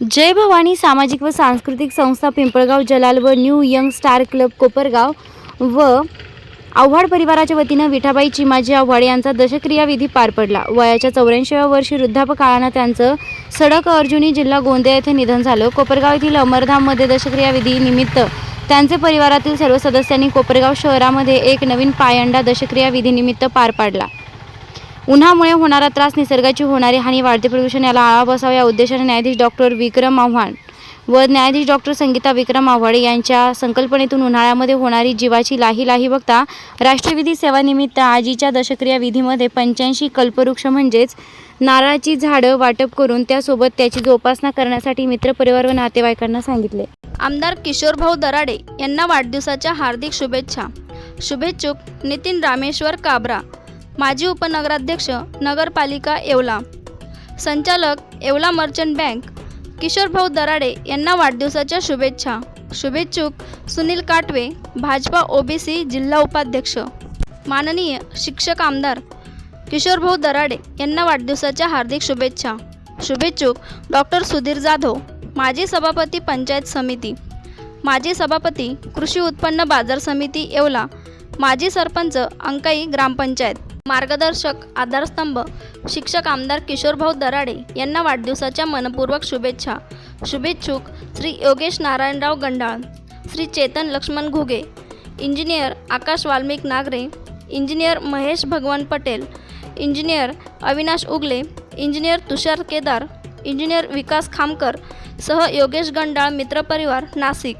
जय भवानी सामाजिक व सांस्कृतिक संस्था पिंपळगाव जलाल व new young star club Kopargaon व आव्हाड परिवाराच्या वतीनं विठाबाई चिमाजी आव्हाड यांचा दशक्रिया विधी पार पडला. वयाच्या चौऱ्याऐंशीव्या वर्षी वृद्धापकाळानं त्यांचं सडक अर्जुनी जिल्हा गोंदिया येथे निधन झालं. कोपरगाव येथील अमरधाममध्ये दशक्रिया निमित्त त्यांचे परिवारातील सर्व सदस्यांनी कोपरगाव शहरामध्ये एक नवीन पायंडा दशक्रिया विधीनिमित्त पार पाडला. उन्हामुळे होणारा त्रास निसर्गाची होणारी हानी वाढते प्रदूषण याला आळा बसावा या उद्देशाने न्यायाधीश डॉक्टर विक्रम आव्हाड व न्यायाधीश डॉक्टर संगीता विक्रम आव्हाड यांच्या संकल्पनेतून उन्हाळ्यामध्ये होणारी जीवाची लाही लाही बघता राष्ट्रविधी सेवानिमित्त आजीच्या दशक्रिया विधीमध्ये पंच्याऐंशी कल्पवृक्ष म्हणजेच नारळाची झाडं वाटप करून त्यासोबत त्याची जोपासना करण्यासाठी मित्रपरिवार व नातेवाईकांना सांगितले. आमदार किशोरभाऊ दराडे यांना वाढदिवसाच्या हार्दिक शुभेच्छा. शुभेच्छुक नितीन रामेश्वर काबरा माजी उपनगराध्यक्ष नगरपालिका येवला. संचालक येवला मर्चंट बँक किशोरभाऊ दराडे यांना वाढदिवसाच्या शुभेच्छा. शुभेच्छुक सुनील काटवे भाजपा ओबीसी जिल्हा उपाध्यक्ष. माननीय शिक्षक आमदार किशोरभाऊ दराडे यांना वाढदिवसाच्या हार्दिक शुभेच्छा. शुभेच्छुक डॉक्टर सुधीर जाधव माजी सभापती पंचायत समिती. माजी सभापती कृषी उत्पन्न बाजार समिती येवला. माजी सरपंच अंकाई ग्रामपंचायत. मार्गदर्शक आधारस्तंभ शिक्षक आमदार किशोरभाऊ दराडे यांना वाढदिवसाच्या मनपूर्वक शुभेच्छा. शुभेच्छुक Shri Yogesh Narayanrao Gandal Shri Chetan Laxman Ghuge engineer Akash Valmik Nagare engineer Mahesh Bhagwan Patel engineer Avinash Ugale engineer Tushar Kedar engineer Vikas Khamkar सह योगेश गंडाळ मित्रपरिवार नाशिक.